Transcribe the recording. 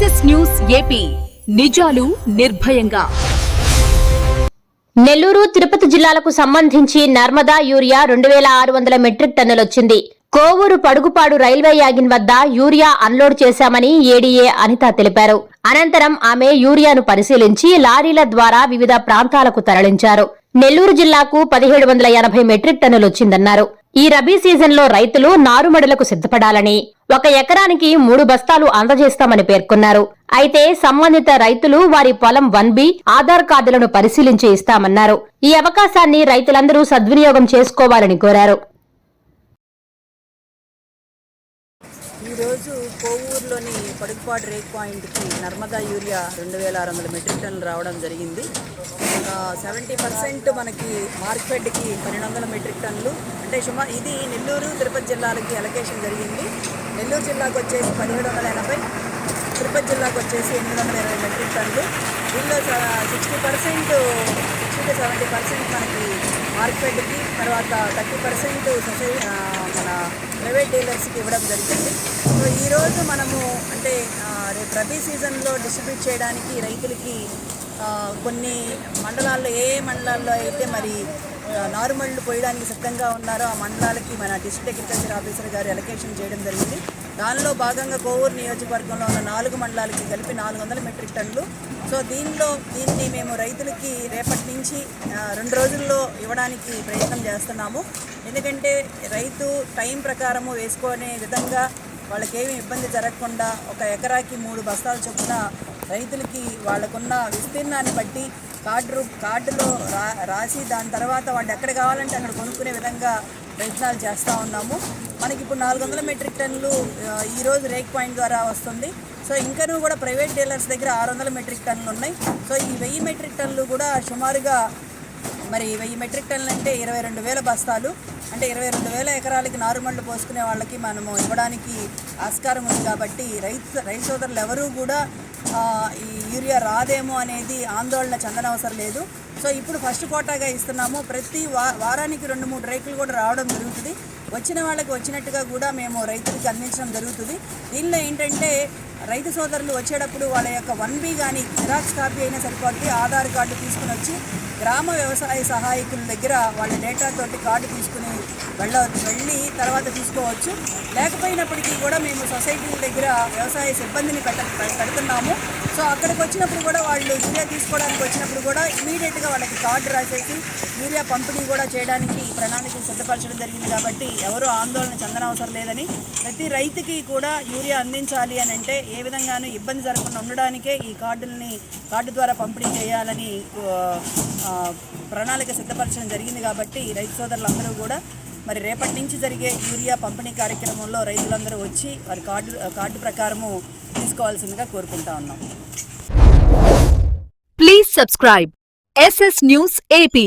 SS news AP. నిజాలు నిర్భయంగా. నెల్లూరు తిరుపతి జిల్లాలకు సంబంధించి నర్మదా యూరియా రెండు వేల ఆరు వందల మెట్రిక్ టన్నులు వచ్చింది కోవూరు పడుగుపాడు రైల్వే యాగిన్ వద్ద యూరియా అన్లోడ్ చేశామని ఏడీఏ అనిత తెలిపారు. అనంతరం ఆమె యూరియాను పరిశీలించి లారీల ద్వారా వివిధ ప్రాంతాలకు తరలించారు. నెల్లూరు జిల్లాకు పదిహేడు వందల ఎనభై మెట్రిక్ టన్నులొచ్చిందన్నారు. ఈ రబీ సీజన్లో రైతులు నారుమడులకు సిద్ధపడాలని ఒక ఎకరానికి మూడు బస్తాలు అందజేస్తామని పేర్కొన్నారు. అయితే సంబంధిత రైతులు వారి పొలం వన్ బి ఆధార్ కార్డులను పరిశీలించి ఇస్తామన్నారు. ఈ అవకాశాన్ని రైతులందరూ సద్వినియోగం చేసుకోవాలని కోరారు. ఈరోజు కోవూరులోని పడుగుపాడు రేక్ పాయింట్కి నర్మదా యూరియా రెండు వేల ఆరు వందల మెట్రిక్ టన్నులు రావడం జరిగింది. సెవెంటీ పర్సెంట్ మనకి మార్కెట్కి పన్నెండు వందల మెట్రిక్ టన్నులు. అంటే సుమా ఇది నెల్లూరు తిరుపతి జిల్లాలకి అలొకేషన్ జరిగింది. నెల్లూరు జిల్లాకు వచ్చేసి పదిహేడు వందల ఎనభై. తిరుపతి జిల్లాకు వచ్చేసి ఎనిమిది వందల ఇరవై మెట్రిక్ టన్లు దీనిలో sixty percent sixty to seventy percent మనకి మార్కెట్కి తర్వాత థర్టీ పర్సెంట్ సొసై మన ప్రైవేట్ డీలర్స్కి ఇవ్వడం జరిగింది. సో ఈరోజు మనము అంటే రేపు రబీ సీజన్లో డిస్ట్రిబ్యూట్ చేయడానికి రైతులకి కొన్ని మండలాల్లో ఏ మండలాల్లో అయితే మరి నారుమళ్ళు పోయడానికి సిద్ధంగా ఉన్నారో ఆ మండలాలకి మన డిస్ట్రిక్ట్ అగ్రికల్చర్ ఆఫీసర్ గారు ఎలకేషన్ చేయడం జరిగింది. దానిలో భాగంగా కోవూరు నియోజకవర్గంలో ఉన్న నాలుగు మండలాలకి కలిపి నాలుగు వందల మెట్రిక్ టన్నులు. సో దీనిలో దీన్ని మేము రైతులకి రేపటి నుంచి రెండు రోజుల్లో ఇవ్వడానికి ప్రయత్నం చేస్తున్నాము. ఎందుకంటే రైతు టైం ప్రకారము వేసుకునే విధంగా వాళ్ళకేమీ ఇబ్బంది జరగకుండా ఒక ఎకరాకి మూడు బస్తాలు చొప్పున రైతులకి వాళ్ళకున్న విస్తీర్ణాన్ని బట్టి కార్డు కార్డులో రా రాసి దాని తర్వాత వాళ్ళు ఎక్కడ కావాలంటే అక్కడ కొనుక్కునే విధంగా ప్రయత్నాలు చేస్తూ ఉన్నాము. మనకి ఇప్పుడు నాలుగు వందల మెట్రిక్ టన్నులు ఈరోజు రేక్ పాయింట్ ద్వారా వస్తుంది. సో ఇంకనూ కూడా ప్రైవేట్ డీలర్స్ దగ్గర ఆరు వందల మెట్రిక్ టన్నులు ఉన్నాయి. సో ఈ వెయ్యి మెట్రిక్ టన్నులు కూడా సుమారుగా మరి వెయ్యి మెట్రిక్ టన్నులు అంటే ఇరవై రెండు వేల బస్తాలు. అంటే ఇరవై రెండు వేల ఎకరాలకి నారుమళ్ళు పోసుకునే వాళ్ళకి మనము ఇవ్వడానికి ఆస్కారం ఉంది కాబట్టి రైతు రైతు సోదరులు ఎవరూ కూడా ఈ యూరియా రాదేమో అనేది ఆందోళన చెందనవసరం లేదు. సో ఇప్పుడు ఫస్ట్ కోటాగా ఇస్తున్నాము. ప్రతి వా వారానికి రెండు మూడు రైతులు కూడా రావడం జరుగుతుంది. వచ్చిన వాళ్ళకి వచ్చినట్టుగా కూడా మేము రైతులకి అందించడం జరుగుతుంది. దీనిలో ఏంటంటే రైతు సోదరులు వచ్చేటప్పుడు వాళ్ళ యొక్క వన్ బి కానీ జిరాక్స్ కాపీ అయినా సరిపోద్ది. ఆధార్ కార్డు తీసుకుని వచ్చి గ్రామ వ్యవసాయ సహాయకుల దగ్గర వాళ్ళ డేటా తోటి కార్డు తీసుకుని వెళ్ళ వెళ్ళి తర్వాత తీసుకోవచ్చు. లేకపోయినప్పటికీ కూడా మేము సొసైటీల దగ్గర వ్యవసాయ సిబ్బందిని పెట్ట పెడుతున్నాము. సో అక్కడికి వచ్చినప్పుడు కూడా వాళ్ళు యూరియా తీసుకోవడానికి వచ్చినప్పుడు కూడా ఇమీడియట్గా వాళ్ళకి కార్డు రాసేసి యూరియా పంపిణీ కూడా చేయడానికి ఈ ప్రణాళికలు సిద్ధపరచడం జరిగింది కాబట్టి ఎవరు ఆందోళన చెందనవసరం లేదని. ప్రతి రైతుకి కూడా యూరియా అందించాలి అని అంటే ఏ విధంగానూ ఇబ్బంది జరగకుండా ఉండడానికే ఈ కార్డుల్ని కార్డు ద్వారా పంపిణీ చేయాలని ప్రణాళిక సిద్ధపరచడం జరిగింది కాబట్టి రైతు సోదరులందరూ కూడా మరి రేపటి నుంచి జరిగే యూరియా పంపిణీ కార్యక్రమంలో రైతులందరూ వచ్చి వారి కార్డు కార్డు ప్రకారము తీసుకోవాల్సిందిగా కోరుకుంటా ఉన్నాం. Please subscribe SS news AP